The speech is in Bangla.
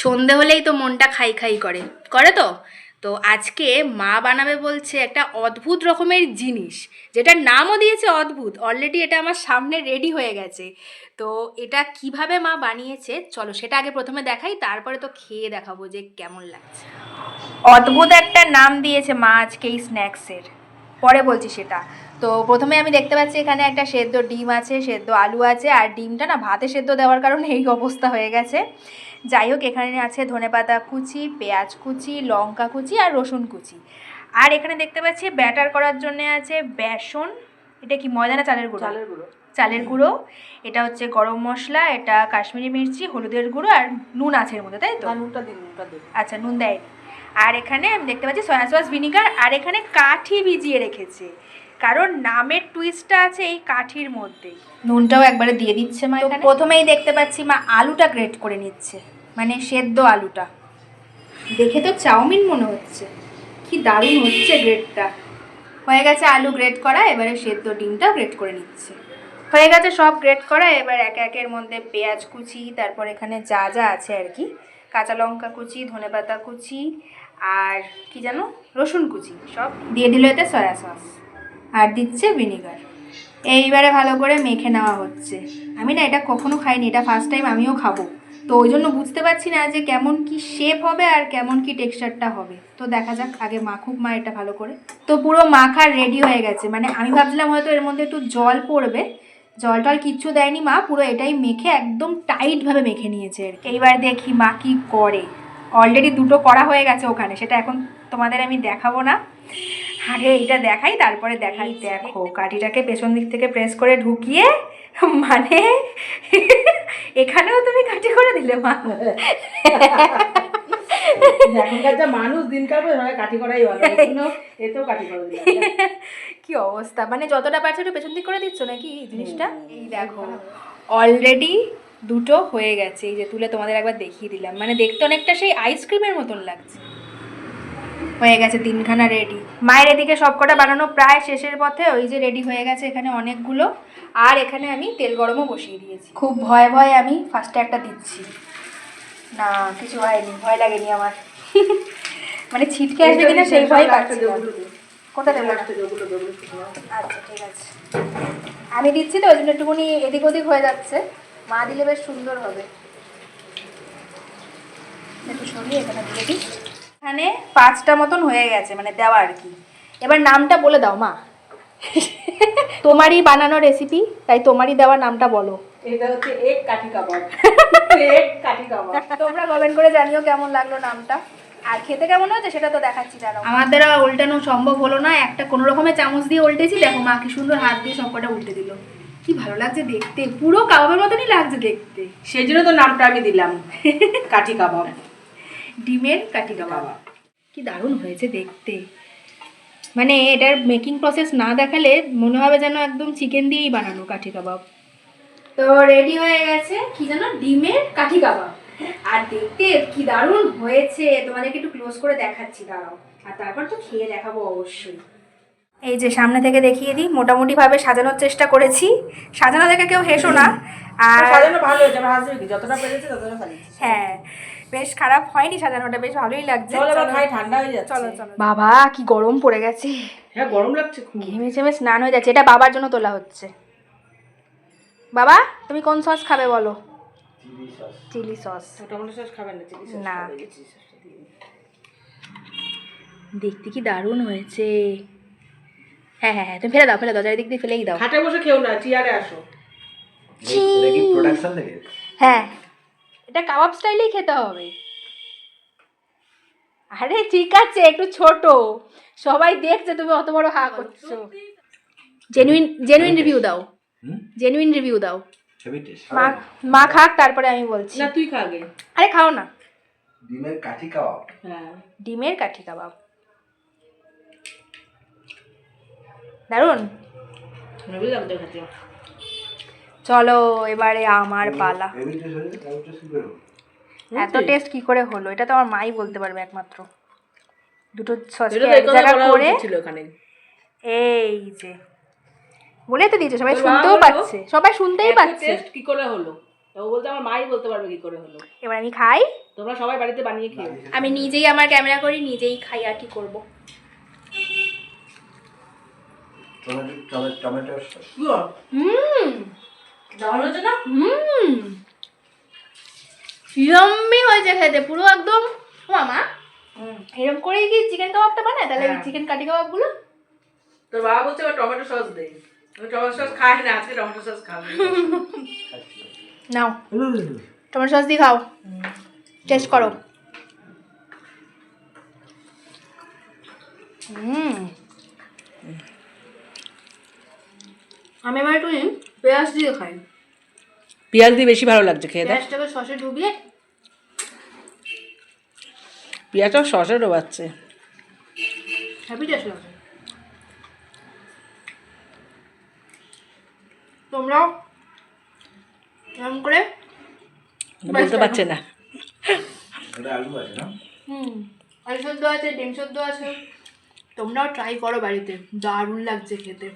সন্ধে হলেই তো মনটা খাই খাই করে। করে তো? তো আজকে মা বানাবে বলছে একটা অদ্ভুত রকমের জিনিস। যেটার নামও দিয়েছে অদ্ভুত। অলরেডি এটা আমার সামনে রেডি হয়ে গেছে। তো এটা কীভাবে মা বানিয়েছে? চলো সেটা আগে প্রথমে দেখাই, তারপরে তো খেয়ে দেখাবো যে কেমন লাগছে। অদ্ভুত একটা নাম দিয়েছে মা আজকে এই স্ন্যাক্সের পরে বলছি সেটা। তো প্রথমে আমি দেখতে পাচ্ছি এখানে একটা সেদ্ধ ডিম আছে, সেদ্ধ আলু আছে, আর ডিমটা না ভাতে সেদ্ধ দেওয়ার কারণে এই অবস্থা হয়ে গেছে। যাই হোক এখানে আছে ধনেপাতা কুচি পেঁয়াজ কুচি লঙ্কা কুচি আর রসুন কুচি। আর এখানে দেখতে পাচ্ছি ব্যাটার করার জন্য আছে বেসন এটা কি ময়দা না চালের গুঁড়ো? চালের গুঁড়ো। চালের গুঁড়ো। এটা হচ্ছে গরম মশলা এটা কাশ্মীরি মির্চি হলুদের গুঁড়ো আর নুন আছে এর মধ্যে তাই তো? না নুনটা দিন নুনটা দিন। আচ্ছা নুন দেয়। আর এখানে আমি দেখতে পাচ্ছি সয়া সস ভিনিগার আর এখানে কাঠি ভিজিয়ে রেখেছে। কারণ নামের টুইস্টটা আছে এই কাঠির মধ্যে নুনটাও একবারে দিয়ে দিচ্ছে মা এখানে। প্রথমেই দেখতে পাচ্ছি মা আলুটা গ্রেট করে নিচ্ছে। মানে সেদ্ধ আলুটা। দেখে তো চাউমিন মনে হচ্ছে। কি দারুণ হচ্ছে গ্রেটটা হয়ে গেছে আলু গ্রেট করা, এবারে সেদ্ধ ডিমটাও গ্রেট করে নিচ্ছে। হয়ে গেছে সব গ্রেট করা, এবার এক একের মধ্যে পেঁয়াজ কুচি, তারপর এখানে যা যা আছে আর কি। কাঁচা লঙ্কা কুচি ধনেপাতা কুচি, আর কি জানো রসুন কুচি, সব দিয়ে দিল এতে সয়া সস আর দিচ্ছে ভিনিগার এইবারে ভালো করে মেখে নেওয়া হচ্ছে। আমি না এটা কখনো খাইনি, এটা ফার্স্ট টাইম আমিও খাব। তো ওই জন্য বুঝতে পারছি না যে কেমন কি শেপ হবে আর কেমন কি টেক্সচারটা হবে। তো দেখা যাক আগে মাখুক মা এটা ভালো করে। তো পুরো মাখার রেডি হয়ে গেছে। মানে আমি ভাবছিলাম হয়তো এর মধ্যে একটু জল পড়বে। জল টল কিচ্ছু দেয়নি মা পুরো এটাই মেখে একদম টাইটভাবে মেখে নিয়েছে আর কি। এইবার দেখি মা কি করে। অলরেডি দুটো করা হয়ে গেছে ওখানে সেটা এখন তোমাদের আমি দেখাবো না। আগে এইটা দেখাই তারপরে দেখাই। দেখো কাঠিটাকে পেছন দিক থেকে প্রেস করে ঢুকিয়ে মানে এখানেও তুমি কাটি করে দিলে মা। এখনকার যা মানুষ দিনকাল কাঠি করাই ভালো। এতেও কাঠি করে কি অবস্থা? মানে যতটা পারছ একটু পেছন দিক করে দিচ্ছ নাকি এই জিনিসটা? এই দেখো অলরেডি দুটো হয়ে গেছে এই যে তুলে তোমাদের একবার দেখিয়ে দিলাম। মানে দেখতে অনেকটা সেই আইসক্রিমের মতন লাগছে। হয়ে গেছে তিনখানা রেডি মায়ের এদিকে সবকটা বানানো প্রায় শেষের পথে ওই যে রেডি হয়ে গেছে এখানে অনেকগুলো। আর এখানে আমি তেল গরমও বসিয়ে দিয়েছি। খুব ভয়ে ভয়ে আমি ফার্স্টে একটা দিচ্ছি। না কিছু হয়নি ভয় লাগেনি আমার। মানে ছিটকে আসবে কিনা সেই ভয় পাচ্ছি দেবো শুকনো। আচ্ছা ঠিক আছে। আমি দিচ্ছি তো ওই জন্য একটুখানি এদিক ওদিক হয়ে যাচ্ছে। মা দিলে বেশ সুন্দর হবে। একটু সরিয়ে এখানে দিয়ে দিই। এখানে পাঁচটা মতন হয়ে গেছে মানে দেওয়া আর কি। এবার নামটা বলে দাও মা। তোমারই বানানো রেসিপি তাই তোমারই দেওয়া নামটা বলো। এটা হচ্ছে এক কাঠি কাবাব। এক কাঠি কাবাব। তোমরা কমেন্ট করে জানিও কেমন লাগল নামটা। আর খেতে কেমন হয়েছে সেটা তো দেখাচ্ছি দাঁড়াও। আমার দ্বারা উল্টানো সম্ভব হলো না একটা কোনো রকমের চামচ দিয়ে উল্টেছি দেখো মা কি সুন্দর হাত দিয়ে সবকটা উল্টে দিল। কি ভালো লাগছে দেখতে পুরো কাবাবের মতনই লাগছে দেখতে। সেই জন্য তো নামটা আমি দিলাম কাঠি কাবাব। ডিমের কাঠি কাবাব। কি দারুণ হয়েছে দেখতে। মানে এটার মেকিং প্রসেস না দেখালে মনে হবে যেন একদম চিকেন দিয়েই বানানো কাঠি কাবাব। তো রেডি হয়ে গেছে কি যেন ডিমের কাঠি কাবাব। আর দেখতে কি দারুণ হয়েছে। তোমাদেরকে একটু ক্লোজ করে দেখাচ্ছি দাঁড়াও। আর তারপর তো খেয়ে দেখাবো অবশ্যই। এই যে সামনে থেকে দেখিয়ে দিই মোটামুটিভাবে সাজানোর চেষ্টা করেছি। সাজানো দেখে কেউ হেসো না। আর সাজানো ভালো হয়েছে আমার হাজবেন্ড যতটা পেরেছে ততটা সাজিয়েছে। হ্যাঁ বেশ খারাপ হয়নি সাজানোটা বেশ ভালোই লাগছে। চলো খাই ঠান্ডা হয়ে যাচ্ছে। চলো চলো বাবা কি গরম পড়ে গেছে। হ্যাঁ গরম লাগছে খুব। ঘেমে চেমে স্নান হয়ে যাচ্ছে এটা বাবার জন্য তোলা হচ্ছে। বাবা তুমি কোন সস খাবে বলো? চিলি সস টমেটো সস খাবেন না চিলি সস না। দেখতে কি দারুণ হয়েছে। হ্যাঁ হ্যাঁ হ্যাঁ তুমি ফেলে দাও ফেলে দাও চারিদিক দিয়ে ফেলেই দাও। খাটে বসে খেও না চেয়ারে আসো। এটা কি প্রোডাকশন থেকে? হ্যাঁ। এটা কাবাব স্টাইলেই খেতে হবে। আরে ঠিক আছে একটু ছোট। সবাই দেখছে তুমি অত বড় হা করছ। জেনুইন জেনুইন রিভিউ দাও। জেনুইন রিভিউ দাও। মা মা খাক তারপরে আমি বলছি। না তুই খা আগে। আরে খাও না। ডিমের কাঠি কাবাব? হ্যাঁ। ডিমের কাঠি কাবাব। খাচ্ছি চলো এবারে আমার পালা। এত টেস্ট কি করে হলো? এটা তো আমার মাই বলতে পারবে একমাত্র। দুটো সসকে এক এই জায়গা করে ছিল ওখানে। এই যে। বলে তো দিয়েছে সবাই শুনতেও পাচ্ছে। সবাই শুনতেই পাচ্ছে। টেস্ট কি করে হলো? ও বলতে আমার মাই বলতে পারবে কি করে হলো। এবার আমি খাই। তোমরা সবাই বাড়িতে বানিয়ে খেও আমি নিজেই আমার ক্যামেরা করি নিজেই খাই আর কি করব। Tomato tomato tomato sauce. হুম। না? হুম। ইয়াম্মি হয়েছে খেতে পুরো একদম। মামা এরকম করেই কি চিকেন কাবাবটা বানায়? তাহলে হ্যাঁ। চিকেন কাটি কাবাবগুলো তোর বাবা বলছে এবার টমেটো সস টমেটো সস খাই না আজকে টমেটো সস খাবে। নাও। টমেটো সস দিয়ে খাও। টেস্ট করো। হুম। আমি এবার একটু পেঁয়াজ দিয়ে খাই। পেঁয়াজ দিয়ে বেশি ভালো লাগছে খেয়ে দেখ। পেঁয়াজটাকে সসে ডুবিয়ে পেঁয়াজটাও সসে ডোবাচ্ছে। হ্যাপি টেস্ট লাগছে। তোমরাও এরকম করে বলতে পারছে না। আলু আছে না? হুম আলু সেদ্ধ আছে ডিম সেদ্ধ আছে। তোমরাও ট্রাই করো বাড়িতে। দারুণ লাগছে খেতে।